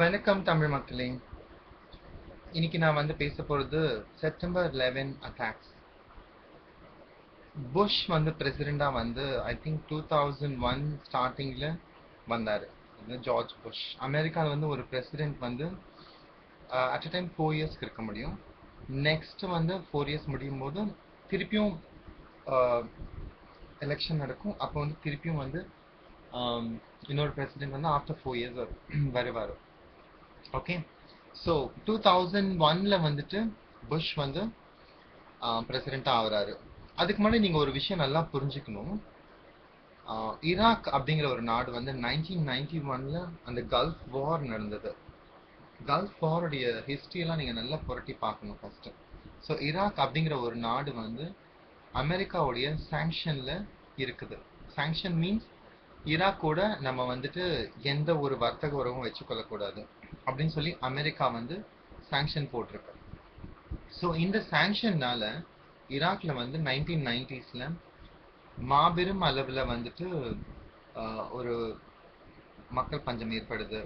வணக்கம் தமிழ் மக்களே. இன்னைக்கு நான் வந்து பேச போறது செப்டம்பர் 11 அட்டாக்ஸ் புஷ் வந்து பிரசிடெண்டா வந்து I think two thousand one ஸ்டார்டிங்ல வந்தாரு. George Bush. அமெரிக்காவில் வந்து ஒரு பிரசிடென்ட் வந்து அட் அ டைம் ஃபோர் இயர்ஸ்க்கு இருக்க முடியும். நெக்ஸ்ட் வந்து ஃபோர் இயர்ஸ் முடியும் போது திருப்பியும் எலெக்ஷன் நடக்கும். அப்போ வந்து திருப்பியும் வந்து இன்னொரு பிரசிடென்ட் வந்து ஆஃப்டர் ஃபோர் இயர்ஸ் வருவார். ஓகே ஸோ டூ தௌசண்ட் ஒன்ல வந்துட்டு புஷ் வந்து பிரசிடென்ட் ஆகுறாரு. அதுக்கு முன்னாடி நீங்கள் ஒரு விஷயம் நல்லா புரிஞ்சுக்கணும். ஈராக் அப்படிங்கிற ஒரு நாடு வந்து நைன்டீன் நைன்டி ஒன்ல அந்த கல்ஃப் வார் நடந்தது. கல்ஃப் வாருடைய ஹிஸ்ட்ரியெல்லாம் நீங்கள் நல்லா புரட்டி பார்க்கணும் ஃபஸ்ட்டு ஸோ ஈராக் அப்படிங்கிற ஒரு நாடு வந்து அமெரிக்காவுடைய சாங்ஷனில் இருக்குது. சாங்ஷன் மீன்ஸ் ஈராக்கோட நம்ம வந்துட்டு எந்த ஒரு வர்த்தக உறவும் வச்சுக்கொள்ளக்கூடாது. அப்படின்னு சொல்லி அமெரிக்கா வந்து சாங்ஷன் போட்டிருக்கு. ஸோ இந்த சாங்ஷன்னால ஈராக்ல வந்து நைன்டீன் நைன்டிஸ்ல மாபெரும் அளவில் வந்துட்டு ஒரு மக்கள் பஞ்சம் ஏற்படுது.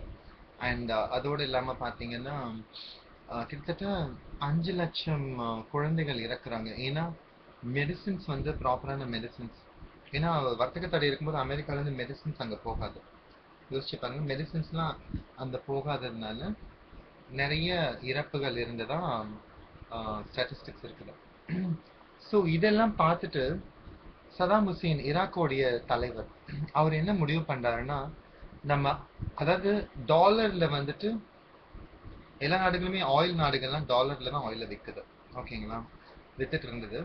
அண்ட் அதோடு இல்லாமல் பார்த்தீங்கன்னா கிட்டத்தட்ட அஞ்சு லட்சம் குழந்தைகள் இறக்குறாங்க. ஏன்னா மெடிசின்ஸ் வந்து ப்ராப்பரான மெடிசின்ஸ் ஏன்னா வர்த்தக தடை இருக்கும்போது அமெரிக்காவிலேருந்து மெடிசின்ஸ் அங்கே போகாது. யோசிச்சு பாருங்க. மெடிசின்ஸ்லாம் அந்த போகாததுனால நிறைய இறப்புகள் இருந்ததா ஸ்டாட்டிஸ்டிக்ஸ் இருக்குது. ஸோ இதெல்லாம் பார்த்துட்டு சதாம் ஹுசேன் ஈராக்கோடைய தலைவர் அவர் என்ன முடிவு பண்ணுறாருன்னா நம்ம அதாவது டாலர்ல வந்துட்டு எல்லா நாடுகளுமே ஆயில் நாடுகள்லாம் டாலர்ல தான் ஆயில விற்குது ஓகேங்களா வித்துட்டு இருந்தது.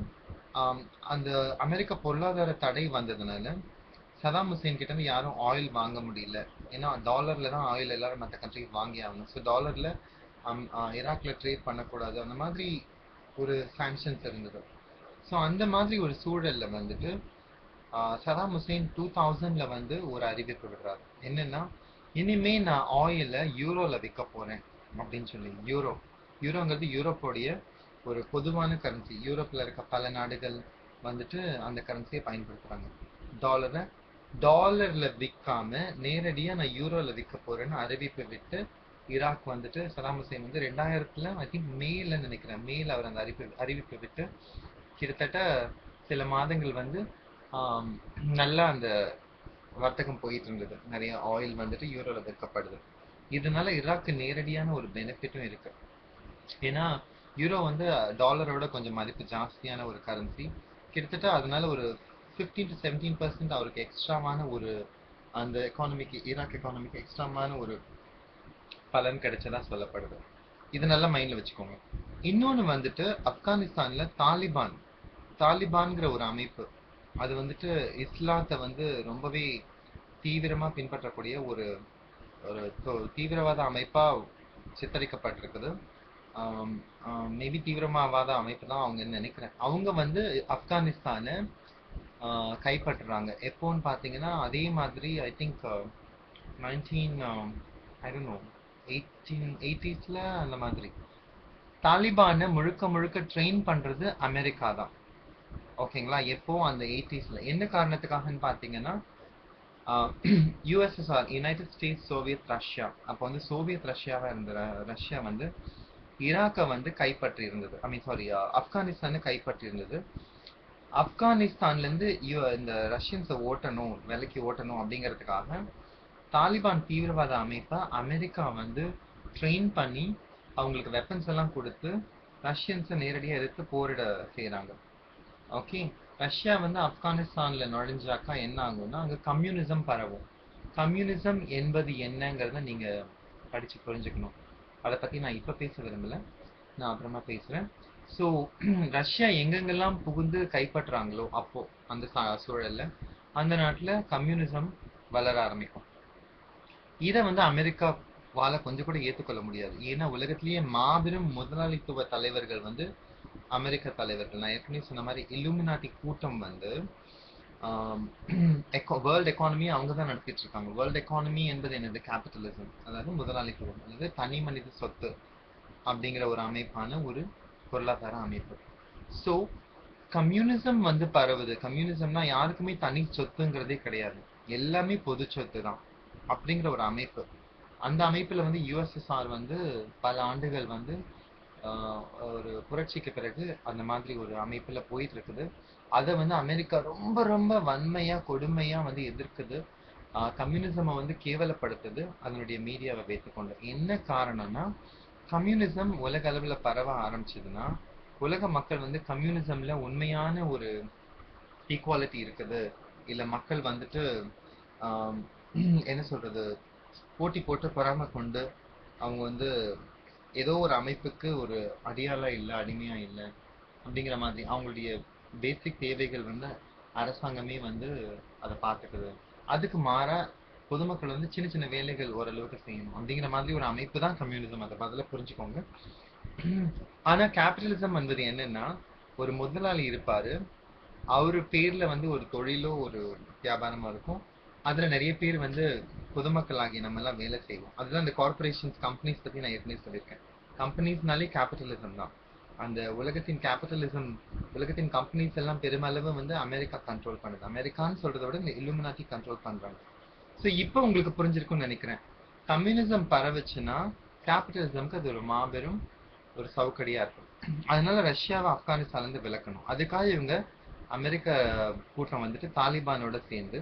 அந்த அமெரிக்க பொருளாதார தடை வந்ததுனால சதாம் ஹுசேன் கிட்ட யாரும் ஆயில் வாங்க முடியல. ஏன்னா டாலர்ல தான் ஆயில் எல்லாரும் மற்ற கண்ட்ரிக்கு வாங்கி ஆகணும். ஸோ டாலர்ல ஈராக்ல ட்ரேட் பண்ணக்கூடாது. அந்த மாதிரி ஒரு சாங்ஷன்ஸ் இருந்தது. ஸோ அந்த மாதிரி ஒரு சூழல்ல வந்துட்டு சதாம் ஹுசேன் டூ தௌசண்ட்ல வந்து ஒரு அறிவிப்பு விடுறாரு. என்னன்னா இனிமே நான் ஆயில யூரோல விற்க போறேன் அப்படின்னு சொல்லி யூரோ யூரோங்கிறது யூரோப்போடைய ஒரு பொதுவான கரன்சி யூரோப்ல இருக்க பல நாடுகள் வந்துட்டு அந்த கரன்சியை பயன்படுத்துறாங்க. டாலரை டாலர்ல விற்காம நேரடியா நான் யூரோல விற்க போறேன்னு அறிவிப்பு விட்டு ஈராக் வந்துட்டு சதாம் ஹுசைன் வந்து ரெண்டாயிரத்துல ஐ திங்க் மேல நினைக்கிறேன். மேல அவர் அந்த அறிவிப்பு அறிவிப்பு விட்டு கிட்டத்தட்ட சில மாதங்கள் வந்து நல்லா அந்த வர்த்தகம் போயிட்டு இருந்தது நிறைய ஆயில் வந்துட்டு யூரோல விற்கப்படுது. இதனால ஈராக்கு நேரடியான ஒரு பெனிஃபிட்டும் இருக்கு. ஏன்னா யூரோ வந்து டாலரோட கொஞ்சம் மதிப்பு ஜாஸ்தியான ஒரு கரன்சி கிட்டத்தட்ட அதனால ஒரு 15 டு செவன்டீன் பர்சன்ட் அவருக்கு எக்ஸ்ட்ராவான ஒரு அந்த எக்கானமிக்கு ஈராக் எக்கானமிக்கு எக்ஸ்ட்ராவான ஒரு பலன் கிடைச்சதா சொல்லப்படுது. இது நல்லா மைண்டில் வச்சுக்கோங்க. இன்னொன்னு வந்துட்டு ஆப்கானிஸ்தானில் தாலிபான் தாலிபான்கிற ஒரு அமைப்பு அது வந்துட்டு இஸ்லாத்தை வந்து ரொம்பவே தீவிரமாக பின்பற்றக்கூடிய ஒரு ஒரு தீவிரவாத அமைப்பாக சித்தரிக்கப்பட்டிருக்குது. மேபி தீவிரமாவாத அமைப்பு தான் அவங்க நினைக்கிறேன். அவங்க வந்து ஆப்கானிஸ்தானை கைப்பற்றுறாங்க. எப்போன்னு பார்த்தீங்கன்னா அதே மாதிரி I think nineteen I don't know eighteen எயிட்டிஸில் அந்த மாதிரி. தாலிபானை முழுக்க முழுக்க ட்ரெயின் பண்ணுறது அமெரிக்கா தான். ஓகேங்களா எப்போ? அந்த எயிட்டிஸ்ல என்ன காரணத்துக்காகன்னு பார்த்தீங்கன்னா USSR United States Soviet Russia அப்போ வந்து சோவியத் ரஷ்யாவாக இருந்த ரஷ்யா வந்து ஈராக்கை வந்து கைப்பற்றி இருந்தது ஐ மீன் சாரி ஆப்கானிஸ்தானை கைப்பற்றி இருந்தது ஆப்கானிஸ்தான்ல இருந்து இந்த ரஷ்யன்ஸை ஓட்டணும் விலைக்கு ஓட்டணும் அப்படிங்கிறதுக்காக தாலிபான் தீவிரவாத அமைப்பை அமெரிக்கா வந்து ட்ரெயின் பண்ணி அவங்களுக்கு வெப்பன்ஸ் எல்லாம் கொடுத்து ரஷ்யன்ஸை நேரடியாக எடுத்து போரிட செய்கிறாங்க ஓகே ரஷ்யா வந்து ஆப்கானிஸ்தானில் நுழைஞ்சாக்கா என்ன ஆகும்னா அங்கே கம்யூனிசம் பரவும். கம்யூனிசம் என்பது என்னங்கிறத நீங்கள் படித்து புரிஞ்சுக்கணும். அதை பற்றி நான் இப்போ பேச விரும்பலை. நான் அப்புறமா பேசுகிறேன் ஸோ ரஷ்யா எங்கெங்கெல்லாம் புகுந்து கைப்பற்றுறாங்களோ அப்போ அந்த சா- சூழல்ல அந்த நாட்டில் கம்யூனிசம் வளர ஆரம்பிக்கும். இதை வந்து அமெரிக்காவால கொஞ்சம் கூட ஏற்றுக்கொள்ள முடியாது. ஏன்னா உலகத்திலேயே மாபெரும் முதலாளித்துவ தலைவர்கள் வந்து அமெரிக்க தலைவர்கள். நான் ஏற்கனவே சொன்ன மாதிரி இலுமினாட்டி கூட்டம் வந்து வேர்ல்ட் எக்கானமி அவங்க தான் நடத்திட்டு இருக்காங்க. வேர்ல்ட் எக்கானமி என்பது என்னது? கேபிட்டலிசம் அதாவது முதலாளித்துவம். அதாவது தனி மனித சொத்து அப்படிங்கிற ஒரு அமைப்பான ஒரு பொருளாதார அமைப்பு. ஸோ கம்யூனிசம் வந்து பரவுது. கம்யூனிசம்னா யாருக்குமே தனி சொத்துங்கிறதே கிடையாது. எல்லாமே பொது சொத்து தான் அப்படிங்கிற ஒரு அமைப்பு. அந்த அமைப்புல வந்து யுஎஸ்எஸ்ஆர் வந்து பல ஆண்டுகள் வந்து ஆஹ், ஒரு புரட்சிக்கு பிறகு அந்த மாதிரி ஒரு அமைப்புல போயிட்டு இருக்குது அதை வந்து அமெரிக்கா ரொம்ப ரொம்ப வன்மையா கொடுமையா வந்து எதிர்க்குது. கம்யூனிசமை வந்து கேவலப்படுத்துது. அதனுடைய மீடியாவை வைத்துக்கொண்டு. என்ன காரணம்னா கம்யூனிசம் உலக அளவில் பரவ ஆரம்பிச்சதுன்னா உலக மக்கள் வந்து கம்யூனிசம்ல உண்மையான ஒரு ஈக்குவாலிட்டி இருக்குது. இல்ல மக்கள் வந்துட்டு என்ன சொல்றது போட்டி போட்டு பொறாமை கொண்டு அவங்க வந்து ஏதோ ஒரு அமைப்புக்கு ஒரு அடியாளா இல்லை அடிமையா இல்லை அப்படிங்கிற மாதிரி அவங்களுடைய பேசிக் தேவைகள் வந்து அரசாங்கமே வந்து அதை பார்த்துக்குது. அதுக்கு மாற பொதுமக்கள் வந்து சின்ன சின்ன வேலைகள் ஓரளவுக்கு செய்யணும். அப்படிங்கிற மாதிரி ஒரு அமைப்பு தான் கம்யூனிசம் அதை பதில புரிஞ்சுக்கோங்க. ஆனா கேபிட்டலிசம் வந்தது என்னன்னா ஒரு முதலாளி இருப்பாரு. அவரு பேர்ல வந்து ஒரு தொழிலோ ஒரு வியாபாரமா இருக்கும். அதுல நிறைய பேர் வந்து பொதுமக்களாகி நம்ம எல்லாம் வேலை செய்வோம். அதுதான் இந்த கார்பரேஷன்ஸ் கம்பெனிஸ் பத்தி நான் ஏற்கனவே சொல்லியிருக்கேன். கம்பெனிஸ்னாலே கேபிட்டலிசம் தான். அந்த உலகத்தின் கேபிட்டலிசம் உலகத்தின் கம்பெனிஸ் எல்லாம் பெருமளவு வந்து அமெரிக்கா கண்ட்ரோல் பண்ணுது. அமெரிக்கான்னு சொல்றதை விட இந்த இலுமினாட்டி கண்ட்ரோல் பண்றாங்க. ஸோ இப்போ உங்களுக்கு புரிஞ்சிருக்கும்னு நினைக்கிறேன். கம்யூனிசம் பரவுச்சுன்னா கேபிட்டலிசம்க்கு அது ஒரு மாபெரும் ஒரு சவுக்கடியா இருக்கும். அதனால ரஷ்யாவை ஆப்கானிஸ்தான்ல இருந்து அதுக்காக இவங்க அமெரிக்க கூட்டம் வந்துட்டு தாலிபானோட சேர்ந்து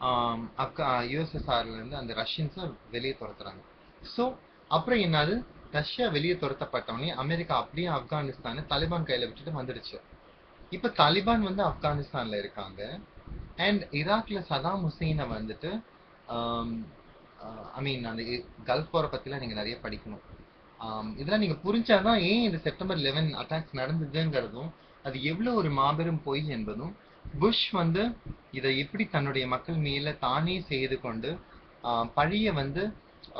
அப்கா ஆப்கா யூஎஸ்எஸ்ஆர்ல இருந்து அந்த ரஷ்யன்ஸை வெளியே துரத்துறாங்க. ஸோ அப்புறம் என்னது? ரஷ்யா வெளியே துரத்தப்பட்டவனே அமெரிக்கா அப்படியே ஆப்கானிஸ்தானை தாலிபான் கையில விட்டுட்டு வந்துடுச்சு. இப்ப தாலிபான் வந்து ஆப்கானிஸ்தான்ல இருக்காங்க. அண்ட் ஈராக்ல சதாம் ஹுசைனை வந்துட்டு ஐ மீன் அந்த கல்ஃப் போரை பத்திலாம் நீங்க நிறைய படிக்கணும். இதெல்லாம் நீங்க புரிஞ்சாதான் ஏன் இந்த செப்டம்பர் லெவன் அட்டாக்ஸ் நடந்ததுங்கிறதும் அது எவ்வளவு ஒரு மாபெரும் பொய் என்பதும் புஷ் வந்து இதை எப்படி தன்னுடைய மக்கள் மேல தானே செய்து கொண்டு பழிய வந்து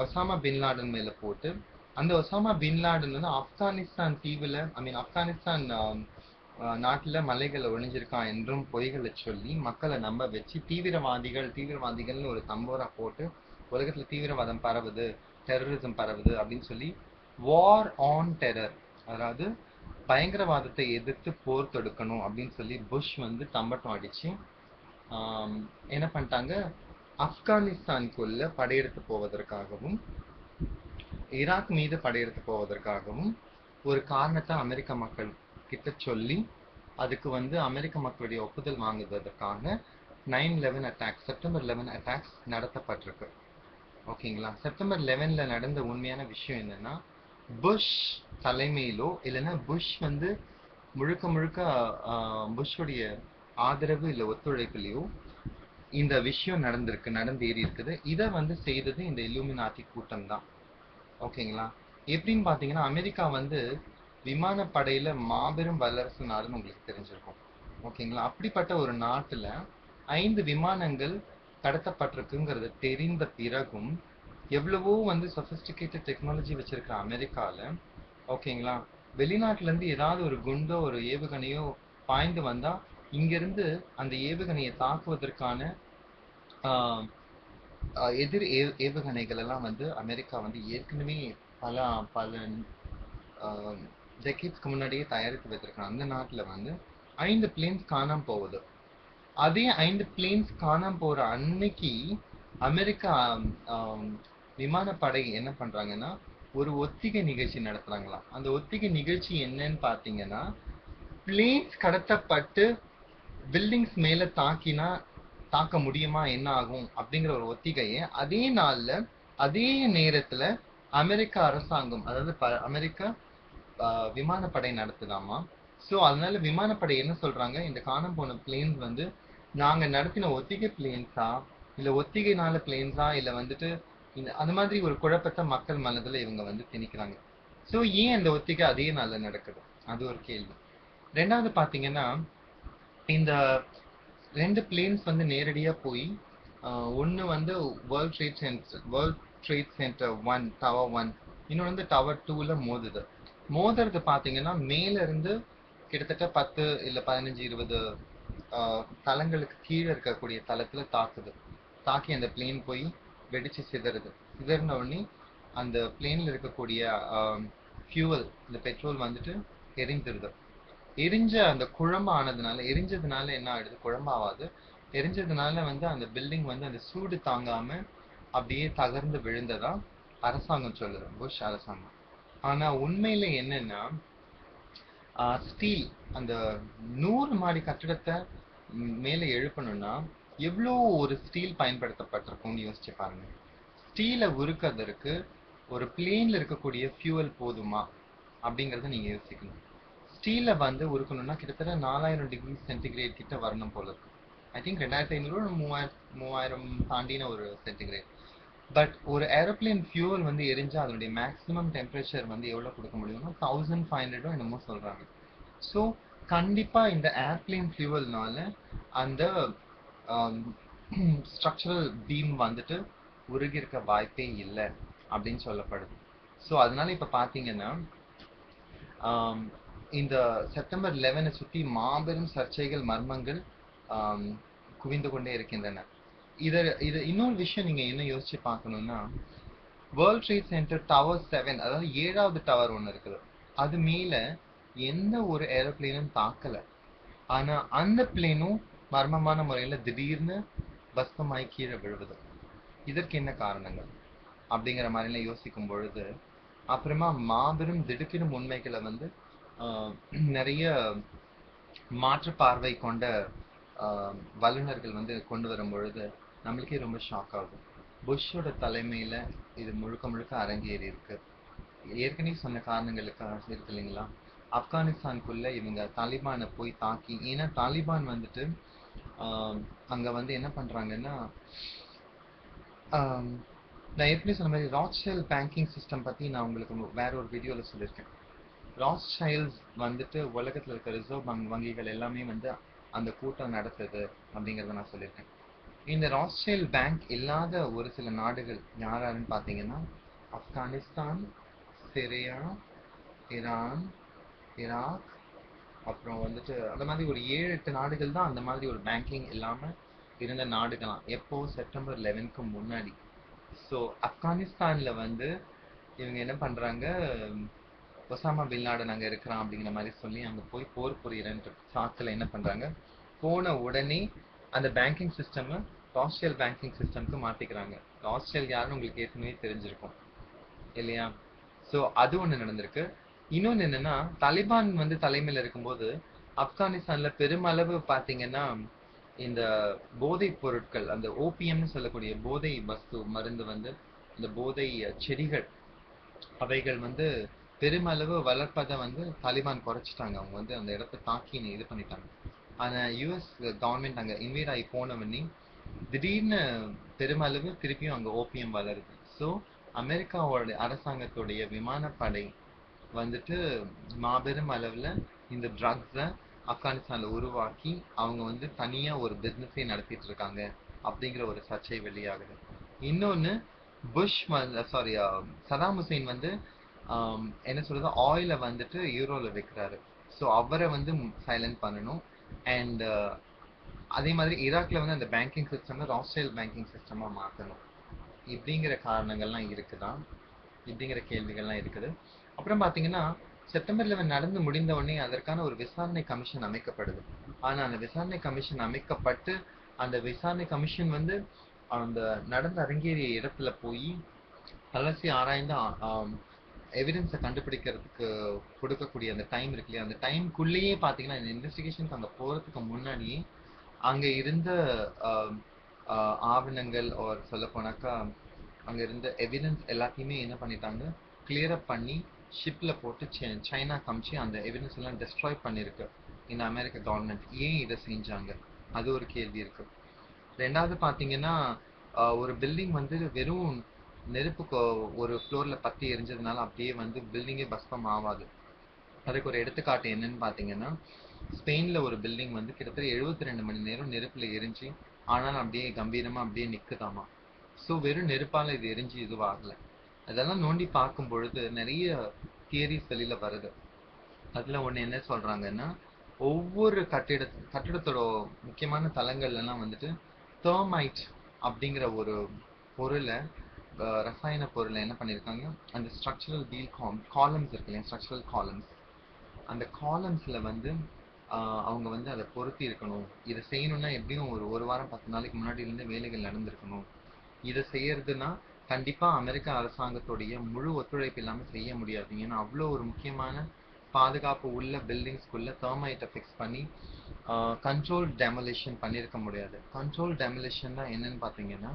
ஒசாமா பின்லாடன் மேலே மேல போட்டு அந்த ஒசாமா பின்லாடன் வந்து ஆப்கானிஸ்தான் தீவுல ஐ மீன் ஆப்கானிஸ்தான் நாட்டில் மலைகளை ஒழிஞ்சிருக்கான் என்றும் பொய்களை சொல்லி மக்களை நம்ப வச்சு தீவிரவாதிகள் தீவிரவாதிகள்னு ஒரு தம்போரா போட்டு உலகத்தில் தீவிரவாதம் பரவுது டெரரிசம் பரவுது அப்படின்னு சொல்லி வார் ஆன் டெரர் அதாவது பயங்கரவாதத்தை எதிர்த்து போர் தொடுக்கணும் அப்படின்னு சொல்லி புஷ் வந்து தம்பட்டம் அடிச்சு என்ன பண்ணிட்டாங்க? ஆப்கானிஸ்தானுக்குள்ள படையெடுத்து போவதற்காகவும் ஈராக் மீது படையெடுத்து போவதற்காகவும் ஒரு காரணத்தை அமெரிக்க மக்கள் கிட்ட சொல்லி அதுக்கு வந்து அமெரிக்க மக்களுடைய ஒப்புதல் வாங்குவதற்காக nine eleven attacks September eleven attacks நடத்தப்பட்டிருக்கு. ஓகேங்களா செப்டம்பர் லெவனில் நடந்த உண்மையான விஷயம் என்னன்னா புஷ் தலைமையிலோ இல்லைன்னா புஷ் வந்து முழுக்க முழுக்க புஷ்ஷுடைய ஆதரவு இல்லை ஒத்துழைப்புலையோ இந்த விஷயம் நடந்திருக்கு நடந்து ஏறி இருக்குது. இதை வந்து செய்தது இந்த இலுமினாத்தி கூட்டம் தான். ஓகேங்களா எப்படின்னு பார்த்தீங்கன்னா அமெரிக்கா வந்து விமானப்படையில மாபெரும் வல்லரசு நாடுன்னு உங்களுக்கு தெரிஞ்சிருக்கும். ஓகேங்களா? அப்படிப்பட்ட ஒரு நாட்டுல ஐந்து விமானங்கள் கடத்தப்பட்டிருக்குங்கிறத தெரிந்த பிறகும் எவ்வளவோ வந்து சொபிஸ்டிகேட்டட் டெக்னாலஜி வச்சிருக்கிற அமெரிக்கால ஓகேங்களா? வெளிநாட்டுல இருந்து ஏதாவது ஒரு குண்டோ ஒரு ஏவுகணையோ பாய்ந்து வந்தா இங்கிருந்து அந்த ஏவுகணையை தாக்குவதற்கான எதிர் ஏ- ஏவுகணைகள் எல்லாம் வந்து அமெரிக்கா வந்து ஏற்கனவே பல பல டெக்கேட்ஸ்க்கு முன்னாடியே தயாரித்து வச்சிருக்காங்க அந்த நாட்டில் வந்து ஐந்து பிளேன்ஸ் காணாம போகுது. அதே ஐந்து பிளேன்ஸ் காணாம போகிற அன்னைக்கு அமெரிக்கா விமானப்படை என்ன பண்ணுறாங்கன்னா ஒரு ஒத்திகை நிகழ்ச்சி நடத்துகிறாங்களாம் அந்த ஒத்திகை நிகழ்ச்சி என்னன்னு பார்த்தீங்கன்னா பிளேன்ஸ் கடத்தப்பட்டு பில்டிங்ஸ் மேலே தாக்கினா தாக்க முடியுமா? என்ன ஆகும்? அப்படிங்கிற ஒரு ஒத்திகையை அதே நாளில் அதே நேரத்தில் அமெரிக்க அரசாங்கம் அதாவது ப- அமெரிக்க விமானப்படை நடத்துதாமா? ஸோ அதனால விமானப்படை என்ன சொல்றாங்க? இந்த காணாம போன பிளேன்ஸ் வந்து நாங்க நடத்தின ஒத்திகை பிளேன்ஸா இல்ல ஒத்திகைனால பிளேன்ஸா இல்ல வந்துட்டு இந்த அந்த மாதிரி ஒரு குழப்பத்தை மக்கள் மனதுல இவங்க வந்து திணிக்கிறாங்க. ஸோ ஏன் அந்த ஒத்திகை அதே நாள்ல நடக்குது? அது ஒரு கேள்வி. ரெண்டாவது பாத்தீங்கன்னா இந்த ரெண்டு பிளேன்ஸ் வந்து நேரடியா போய் ஒன்று வந்து world trade centre world trade centre one tower one இன்னொன்று வந்து டவர் டூவில் மோதுது. மோதுறது பார்த்தீங்கன்னா மேல இருந்து கிட்டத்தட்ட பத்து இல்ல பதினஞ்சு இருபது தளங்களுக்கு கீழே இருக்கக்கூடிய தளத்துல தாக்குது. தாக்கி அந்த பிளேன் போய் வெடிச்சு சிதறுது. சிதறின உடனே அந்த பிளேன்ல இருக்கக்கூடிய ஃபியூவல் இந்த பெட்ரோல் வந்துட்டு எரிஞ்சிருது. எரிஞ்ச அந்த குழம்பு ஆனதுனால எரிஞ்சதுனால என்ன ஆயிடுது? குழம்பாவாது. எரிஞ்சதுனால வந்து அந்த பில்டிங் வந்து அந்த சூடு தாங்காம அப்படியே தகர்ந்து விழுந்ததா அரசாங்கம் சொல்லுது. புஷ் அரசாங்கம். ஆனா உண்மையில என்னன்னா ஸ்டீல் அந்த நூறு மாடி கட்டிடத்தை மேலே மேல எழுப்பணும்னா எவ்வளோ ஒரு ஸ்டீல் பயன்படுத்தப்பட்டிருக்கும்னு யோசிச்சு பாருங்க. ஸ்டீலை உருக்கிறதுக்கு ஒரு பிளேன்ல இருக்கக்கூடிய ஃபியூவல் போதுமா? அப்படிங்கறத நீங்க யோசிக்கணும். ஸ்டீலை வந்து உருக்கணும்னா கிட்டத்தட்ட நாலாயிரம் டிகிரி சென்டிகிரேட் கிட்ட வரணும் போல இருக்கு. ஐ திங்க் ரெண்டாயிரத்தி ஐநூறு மூவாயிரம் மூவாயிரம் தாண்டின ஒரு சென்டிகிரேட் பட் ஒரு ஏரோப்ளேன் ஃபியூவல் வந்து எரிஞ்சால் அதனுடைய மேக்ஸிமம் டெம்பரேச்சர் வந்து எவ்வளோ கொடுக்க முடியும்னா தௌசண்ட் ஃபைவ் ஹண்ட்ரடும் என்னமோ சொல்கிறாங்க ஸோ கண்டிப்பாக இந்த ஏர்பிளேன் ஃபியூவல்னால அந்த um, ஸ்ட்ரக்சரல் பீம் வந்துட்டு உருகி இருக்க வாய்ப்பே இல்லை அப்படின்னு சொல்லப்படுது. ஸோ அதனால இப்போ பார்த்தீங்கன்னா um, இந்த செப்டம்பர் லெவனை சுற்றி மாபெரும் சர்ச்சைகள் மர்மங்கள் um, குவிந்து கொண்டே இருக்கின்றன. இதை இது இன்னொரு விஷயம் நீங்க என்ன யோசிச்சு பார்க்கணும்னா world trade centre tower seven அதாவது ஏழாவது டவர் ஒன்று இருக்குது. அது மேல எந்த ஒரு ஏரோப்ளேனும் தாக்கல. ஆனா அந்த பிளேனும் மர்மமான முறையில திடீர்னு பஸ்பமாய் கீழே விழுவுது. இதற்கு என்ன காரணங்கள்? அப்படிங்கிற மாதிரிலாம் யோசிக்கும் பொழுது அப்புறமா மாபெரும் திடுக்கிடும் உண்மைகளை வந்து நிறைய மாற்று பார்வை கொண்ட வல்லுநர்கள் வந்து கொண்டு வரும் பொழுது நம்மளுக்கே ரொம்ப ஷாக் ஆகும். புஷ்ஷோட தலைமையில் இது முழுக்க முழுக்க அரங்கேறி இருக்கு. ஏற்கனவே சொன்ன காரணங்களுக்காக இருக்கு இல்லைங்களா? ஆப்கானிஸ்தானுக்குள்ள இவங்க தாலிபானை போய் தாக்கி ஏன்னா தாலிபான் வந்துட்டு அங்கே வந்து என்ன பண்ணுறாங்கன்னா நான் ஏற்கனவே சொன்ன மாதிரி ராட்சைல் பேங்கிங் சிஸ்டம் பற்றி நான் உங்களுக்கு வேற ஒரு வீடியோவில் சொல்லியிருக்கேன். ராட்சைல்ஸ் வந்துட்டு உலகத்தில் இருக்க ரிசர்வ் வங்கி வங்கிகள் எல்லாமே வந்து அந்த கூட்டம் நடத்துது அப்படிங்கிறத நான் சொல்லியிருக்கேன். இந்த ராட்சைல் பேங்க் இல்லாத ஒரு சில நாடுகள் யார் யாருன்னு ஆப்கானிஸ்தான் சிரியா ஈரான் ஈராக் அப்புறம் வந்துட்டு அந்த மாதிரி ஒரு ஏழு எட்டு நாடுகள் தான் அந்த மாதிரி ஒரு பேங்கிங் இல்லாமல் இருந்த நாடுகளாம். எப்போ? செப்டம்பர் 11க்கு முன்னாடி. ஸோ ஆப்கானிஸ்தானில் வந்து இவங்க என்ன பண்ணுறாங்க ஒசாமா பின் நாங்கள் இருக்கிறோம் இருக்கிறான் அப்படிங்கிற மாதிரி சொல்லி அங்கே போய் போர் புரியறன்ற சாக்கில் என்ன பண்ணுறாங்க போன உடனே அந்த பேங்கிங் சிஸ்டம் காஸ்டியல் பேங்கிங் சிஸ்டம்க்கு மாத்திக்கிறாங்க. காஸ்டியல் யாருன்னு உங்களுக்கு ஏற்கனவே தெரிஞ்சிருக்கும். இல்லையா? ஸோ அது ஒன்று நடந்திருக்கு. இன்னொன்று என்னன்னா தலிபான் வந்து தலைமையில் இருக்கும்போது ஆப்கானிஸ்தானில் பெருமளவு பார்த்தீங்கன்னா இந்த போதைப் பொருட்கள் அந்த ஓபிஎம்னு சொல்லக்கூடிய போதை வஸ்து மருந்து வந்து இந்த போதை செடிகள் அவைகள் வந்து பெருமளவு வளர்ப்பதை வந்து தாலிபான் குறைச்சிட்டாங்க. அவங்க வந்து அந்த இடத்த தாக்கி இது பண்ணிட்டாங்க. அந்த யூஎஸ் கவர்மெண்ட் அங்கே இன்வைட் ஆகி போனவொடனே திடீர்னு பெருமளவு திருப்பியும் அங்கே ஓபியம் வளருது. ஸோ அமெரிக்காவோட அரசாங்கத்துடைய விமானப்படை வந்துட்டு மாபெரும் அளவில் இந்த ட்ரக்ஸை ஆப்கானிஸ்தானில் உருவாக்கி அவங்க வந்து தனியாக ஒரு பிஸ்னஸே நடத்திட்டு இருக்காங்க அப்படிங்கிற ஒரு சர்ச்சை வெளியாகுது. இன்னொன்று புஷ் சாரி சதாம் ஹுசேன் வந்து என்ன சொல்றது ஆயிலை வந்துட்டு யூரோவில் விற்கிறாரு ஸோ அவரை வந்து சைலண்ட் பண்ணணும். அண்ட் uh, அதே மாதிரி ஈராக்ல வந்து அந்த பேங்கிங் சிஸ்டம் ராஸ்டைல் பேங்கிங் சிஸ்டமாக மாற்றணும் இப்படிங்கிற காரணங்கள்லாம் இருக்குதான் இப்படிங்கிற கேள்விகள்லாம் இருக்குது. அப்புறம் பார்த்தீங்கன்னா செப்டம்பர் 11 நடந்து முடிந்த உடனே அதற்கான ஒரு விசாரணை கமிஷன் அமைக்கப்படுது. ஆனால் அந்த விசாரணை கமிஷன் அமைக்கப்பட்டு அந்த விசாரணை கமிஷன் வந்து அந்த நடந்த அரங்கேறிய இடத்துல போய் அலசி ஆராய்ந்து எவிடன்ஸை கண்டுபிடிக்கிறதுக்கு கொடுக்கக்கூடிய அந்த டைம் இருக்கு இல்லையா? அந்த டைம்குள்ளேயே பார்த்தீங்கன்னா இந்த இன்வெஸ்டிகேஷன்ஸ் அங்கே போகிறதுக்கு முன்னாடியே அங்கே இருந்த ஆவணங்கள் ஒரு சொல்ல போனாக்கா இருந்த எவிடன்ஸ் எல்லாத்தையுமே என்ன பண்ணிட்டாங்க? கிளியர் அப் பண்ணி ஷிப்பில் போட்டு சை- சைனா காமிச்சு அந்த எவிடன்ஸ் எல்லாம் டெஸ்ட்ராய் பண்ணியிருக்கு இந்த அமெரிக்க கவர்மெண்ட் ஏன் இதை செஞ்சாங்க? அது ஒரு கேள்வி இருக்கு. ரெண்டாவது பார்த்தீங்கன்னா ஒரு பில்டிங் வந்து வெறும் நெருப்பு ஒரு ஃப்ளோரில் பற்றி எரிஞ்சதுனால அப்படியே வந்து பில்டிங்கே பஸ்பம் ஆகாது அதுக்கு ஒரு எடுத்துக்காட்டு என்னன்னு பார்த்தீங்கன்னா ஸ்பெயின்ல ஒரு பில்டிங் வந்து கிட்டத்தட்ட 72 ரெண்டு மணி நேரம் நெருப்புல எரிஞ்சு ஆனாலும் அப்படியே கம்பீரமாக அப்படியே நிற்குதாமா ஸோ வெறும் நெருப்பால இது எரிஞ்சு இதுவாகல. அதெல்லாம் நோண்டி பார்க்கும் பொழுது நிறைய தியரிஸ் வெளியில வருது. அதில் ஒண்ணு என்ன சொல்றாங்கன்னா ஒவ்வொரு கட்டிட கட்டிடத்தோட முக்கியமான தளங்கள்லாம் வந்துட்டு தேர்மைட் அப்படிங்கிற ஒரு பொருளை ரசாயன பொருளை என்ன பண்ணியிருக்காங்க? அந்த ஸ்ட்ரக்சரல் டீல் காலம்ஸ் இருக்கு இல்லையா ஸ்ட்ரக்சரல் காலம்ஸ் அந்த காலம்ஸில் வந்து அவங்க வந்து அதை பொருத்தி இருக்கணும். இதை செய்யணும்னா எப்படியும் ஒரு ஒரு வாரம் பத்து நாளைக்கு முன்னாடியிலேருந்து வேலைகள் நடந்திருக்கணும். இதை செய்யறதுனா கண்டிப்பாக அமெரிக்க அரசாங்கத்துடைய முழு ஒத்துழைப்பு இல்லாமல் செய்ய முடியாது. ஏன்னா அவ்வளோ ஒரு முக்கியமான பாதுகாப்பு உள்ள பில்டிங்ஸ்குள்ள தேர்மைட்டை ஃபிக்ஸ் பண்ணி கண்ட்ரோல் டெமலிஷன் பண்ணியிருக்க முடியாது. கண்ட்ரோல் டெமலிஷன்னா என்னன்னு பார்த்தீங்கன்னா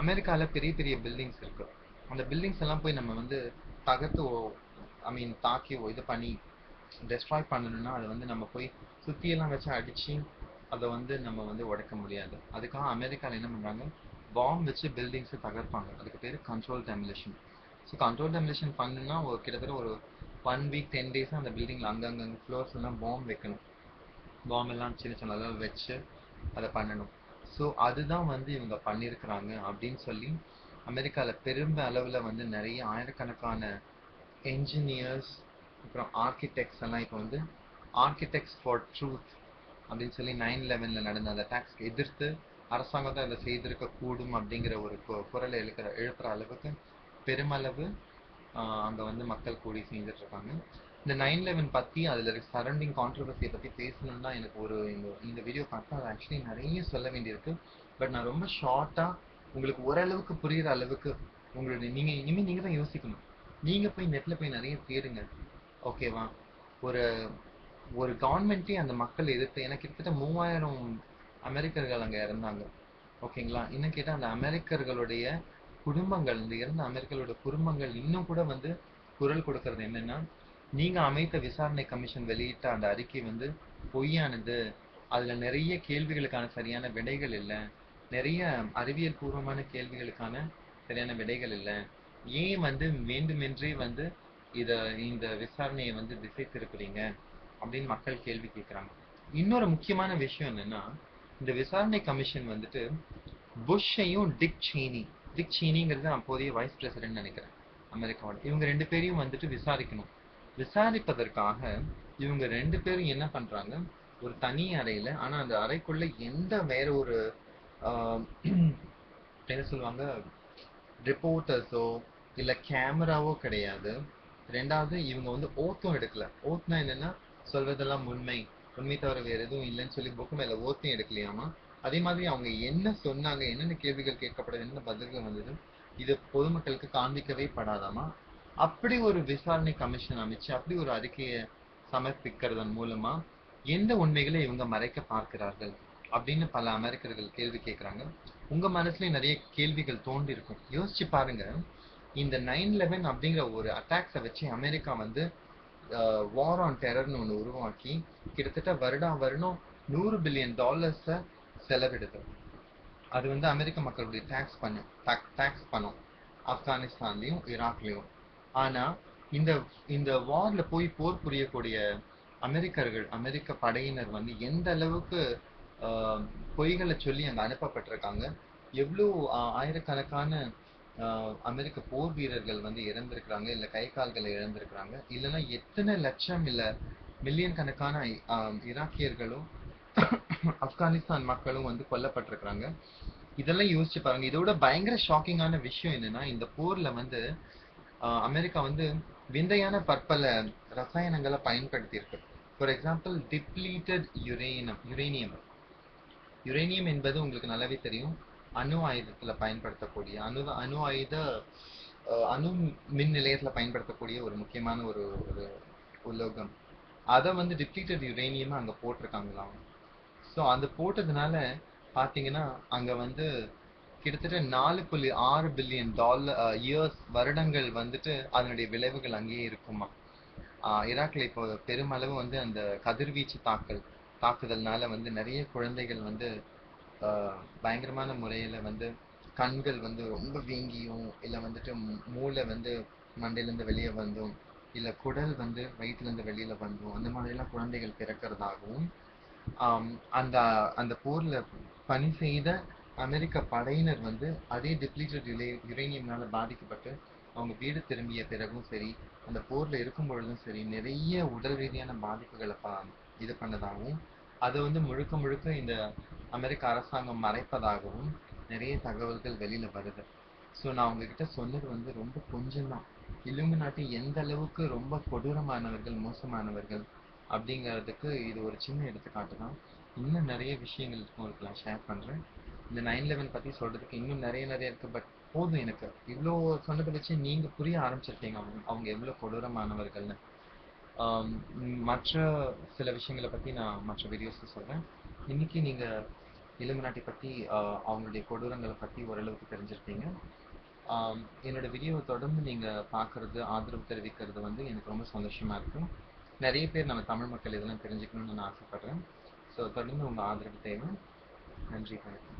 அமெரிக்காவில் பெரிய பெரிய பில்டிங்ஸ் இருக்கு. அந்த பில்டிங்ஸ் எல்லாம் போய் நம்ம வந்து தகர்த்து ஐ மீன் தாக்கி இது பண்ணி டெஸ்ட்ராய் பண்ணணும்னா அதை வந்து நம்ம போய் சுத்தியெல்லாம் வச்சு அடிச்சு அதை வந்து நம்ம வந்து உடைக்க முடியாது. அதுக்காக அமெரிக்காவில் என்ன பண்ணுறாங்க பாம் வச்சு பில்டிங்ஸை தகர்ப்பாங்க. அதுக்கு பேர் control demolition so control demolition பண்ணுன்னா ஒரு கிட்டத்தட்ட ஒரு ஒன் வீக் டென் டேஸ் அந்த பில்டிங்கில் அங்கங்கே ஃப்ளோர்ஸ் எல்லாம் பாம் வைக்கணும். பாம் எல்லாம் சின்ன சின்ன வச்சு அதை பண்ணணும். ஸோ அதுதான் வந்து இவங்க பண்ணியிருக்கிறாங்க அப்படின்னு சொல்லி அமெரிக்காவில் பெரும்ப அளவில் வந்து நிறைய ஆயிரக்கணக்கான என்ஜினியர்ஸ் அப்புறம் ஆர்கிடெக்ட்ஸ் எல்லாம் இப்போ வந்து ஆர்கிடெக்ட்ஸ் ஃபார் ட்ரூத் அப்படின்னு சொல்லி நைன் லெவனில் நடந்த அந்த டேக்ஸ்க்கு எதிர்த்து அரசாங்கம் தான் இதை செய்திருக்க கூடும் அப்படிங்கிற ஒரு கு- குரலை எழுக்கிற எழுப்புற அளவுக்கு பெருமளவு அங்கே வந்து மக்கள் கூடி செஞ்சிட்ருக்காங்க இந்த நைன் லெவன் பற்றி அதில் இருக்க சரௌண்டிங் கான்ட்ரவர்சியை பற்றி பேசணும்னா எனக்கு ஒரு இந்த இந்த வீடியோ பார்த்தா அது ஆக்சுவலி நிறைய சொல்ல வேண்டியிருக்கு. பட் நான் ரொம்ப ஷார்ட்டாக உங்களுக்கு ஓரளவுக்கு புரியுற அளவுக்கு உங்களுடைய நீங்கள் இனிமேல் நீங்கள் தான் யோசிக்கணும். நீங்கள் போய் நெட்டில் போய் நிறைய தேடுங்க. ஓகேவா ஒரு ஒரு கவர்மெண்ட்டே அந்த மக்கள் எதிர்த்து எனக்கு கிட்டத்தட்ட மூவாயிரம் அமெரிக்கர்கள் அங்கே இறந்தாங்க ஓகேங்களா இன்னும் கேட்டால் அந்த அமெரிக்கர்களுடைய குடும்பங்கள் இந்த இறந்த அமெரிக்கர்களோட குடும்பங்கள் இன்னும் கூட வந்து குரல் கொடுக்கறது என்னென்னா நீங்க அமைத்த விசாரணை கமிஷன் வெளியிட்ட அந்த அறிக்கை வந்து பொய்யானது. அதுல நிறைய கேள்விகளுக்கான சரியான விடைகள் இல்லை. நிறைய அறிவியல் பூர்வமான கேள்விகளுக்கான சரியான விடைகள் இல்லை. ஏன் வந்து வேண்டுமென்றே வந்து இத இந்த விசாரணையை வந்து திசை திருப்புறீங்க? அப்படின்னு மக்கள் கேள்வி கேட்குறாங்க இன்னொரு முக்கியமான விஷயம் என்னன்னா இந்த விசாரணை கமிஷன் வந்துட்டு புஷ்ஷையும் டிக் சீனி டிக் சீனிங்கிறது அப்போதைய வைஸ் பிரசிடென்ட் நினைக்கிறேன். அமெரிக்காவோட. இவங்க ரெண்டு பேரையும் வந்துட்டு விசாரிக்கணும். விசாரிப்பதற்காக இவங்க ரெண்டு பேரும் என்ன பண்றாங்க? ஒரு தனி அறையில ஆனா அந்த அறைக்குள்ள எந்த வேற ஒரு என்ன சொல்லுவாங்க? ரிப்போர்ட்டர்ஸோ இல்ல கேமராவோ கிடையாது. ரெண்டாவது இவங்க வந்து ஓத்தும் எடுக்கல. ஓத்துனா என்னன்னா சொல்வதெல்லாம் உண்மை. உண்மை தவிர வேற எதுவும் இல்லைன்னு சொல்லி புக்கு மேல ஓத்தையும் எடுக்கலையாமா? அதே மாதிரி அவங்க என்ன சொன்னாங்க? என்னென்ன கேள்விகள் கேட்கப்பட என்ன பதில்கள் வந்தது? இது பொதுமக்களுக்கு காண்பிக்கவே படாதாமா? அப்படி ஒரு விசாரணை கமிஷன் அமைச்சு அப்படி ஒரு அறிக்கையை சமர்ப்பிக்கிறதன் மூலமா எந்த உண்மைகளை இவங்க மறைக்க பார்க்கிறார்கள் அப்படின்னு பல அமெரிக்கர்கள் கேள்வி கேட்குறாங்க உங்க மனசுலயும் நிறைய கேள்விகள் தோண்டி இருக்கும். யோசிச்சு பாருங்க. இந்த நைன் லெவன் அப்படிங்கிற ஒரு அட்டாக்ஸை வச்சு அமெரிக்கா வந்து வார் ஆன் டெரர்னு ஒன்று உருவாக்கி கிட்டத்தட்ட வருடா வருடம் நூறு பில்லியன் டாலர்ஸை செலவிடுது. அது வந்து அமெரிக்க மக்களுடைய டேக்ஸ் பண்ண டேக்ஸ் பணம். ஆப்கானிஸ்தான்லயும் ஈராக்லயும் ஆனா இந்த இந்த வார்ல போய் போர் புரியக்கூடிய அமெரிக்கர்கள் அமெரிக்க படையினர் வந்து எந்த அளவுக்கு ஆஹ், பொய்களை சொல்லி அங்க அனுப்பப்பட்டிருக்காங்க? எவ்வளோ ஆயிரக்கணக்கான ஆஹ், அமெரிக்க போர் வீரர்கள் வந்து இறந்திருக்கிறாங்க இல்ல கை கால்களை இழந்திருக்கிறாங்க? இல்லைன்னா எத்தனை லட்சம் இல்ல மில்லியன் கணக்கான ஈராக்கியர்களும் ஆப்கானிஸ்தான் மக்களும் வந்து கொல்லப்பட்டிருக்கிறாங்க? இதெல்லாம் யோசிச்சு பாருங்க. இதோட பயங்கர ஷாக்கிங்கான விஷயம் என்னன்னா இந்த போர்ல வந்து அமெரிக்கா வந்து விந்தையான பற்பல ரசாயனங்களை பயன்படுத்தி இருக்கு for example depleted uranium uranium uranium என்பது உங்களுக்கு நல்லாவே தெரியும். அணு ஆயுதத்தில் பயன்படுத்தக்கூடிய அணு அணு ஆயுத அணு மின் நிலையத்தில் பயன்படுத்தக்கூடிய ஒரு முக்கியமான ஒரு ஒரு உலோகம். அதை வந்து டிப்ளீட்டட் யுரேனியமாக அங்கே போட்டிருக்காங்களாம். ஸோ அது போட்டதுனால பார்த்தீங்கன்னா அங்கே வந்து கிட்டத்தட்ட நாலு புள்ளி ஆறு பில்லியன் டாலர் இயர்ஸ் uh, வருடங்கள் வந்துட்டு அதனுடைய விளைவுகள் அங்கேயே இருக்குமா? ஆஹ் ஈராக்ல இப்போ பெருமளவு வந்து அந்த கதிர்வீச்சு தாக்கல் தாக்குதல்னால வந்து நிறைய குழந்தைகள் வந்து பயங்கரமான முறையில வந்து கண்கள் வந்து ரொம்ப வீங்கியும் இல்லை வந்துட்டு மூ- மூளை வந்து மண்டையிலேருந்து வெளியே வந்தும் இல்லை குடல் வந்து வயிற்றுலேருந்து வெளியில் வெளியில வந்தும் அந்த மாதிரிலாம் குழந்தைகள் பிறக்கிறதாகவும் அந்த அந்த போர்ல பணி செய்த அமெரிக்க படையினர் வந்து அதே டிப்ளீட்டட் யுரேனியம்னால பாதிக்கப்பட்டு அவங்க வீடு திரும்பிய பிறகும் சரி அந்த போர்ல இருக்கும் பொழுதும் சரி நிறைய உடல் ரீதியான பாதிப்புகளை பா இது பண்ணதாகவும் அதை வந்து முழுக்க முழுக்க இந்த அமெரிக்க அரசாங்கம் மறைப்பதாகவும் நிறைய தகவல்கள் வெளியில வருது. ஸோ நான் உங்ககிட்ட சொன்னது வந்து ரொம்ப கொஞ்சம் தான் இலுமினாட்டி எந்த அளவுக்கு ரொம்ப கொடூரமானவர்கள் மோசமானவர்கள் அப்படிங்கிறதுக்கு இது ஒரு சின்ன எடுத்துக்காட்டு தான் இன்னும் நிறைய விஷயங்கள் உங்களுக்கு நான் ஷேர் பண்ணுறேன் இந்த நைன் லெவன் பற்றி சொல்கிறதுக்கு இன்னும் நிறைய நிறைய இருக்குது பட் போதும் எனக்கு. இவ்வளோ சொன்னதை வச்சு நீங்கள் புரிய ஆரம்பிச்சிருக்கீங்க. அவங்க அவங்க எவ்வளோ கொடூரமானவர்கள்னு. மற்ற சில விஷயங்களை பற்றி நான் மற்ற வீடியோஸில் சொல்கிறேன் இன்னைக்கு நீங்கள் இலுமினாட்டி பற்றி அவங்களுடைய கொடூரங்களை பற்றி ஓரளவுக்கு தெரிஞ்சிருப்பீங்க. என்னோட வீடியோவை தொடர்ந்து நீங்கள் பார்க்குறது ஆதரவு தெரிவிக்கிறது வந்து எனக்கு ரொம்ப சந்தோஷமாக இருக்கும் நிறைய பேர் நம்ம தமிழ் மக்கள் இதெல்லாம் தெரிஞ்சுக்கணும்னு நான் ஆசைப்பட்றேன். ஸோ தொடர்ந்து உங்கள் ஆதரவு தேவை. நன்றி வணக்கம்.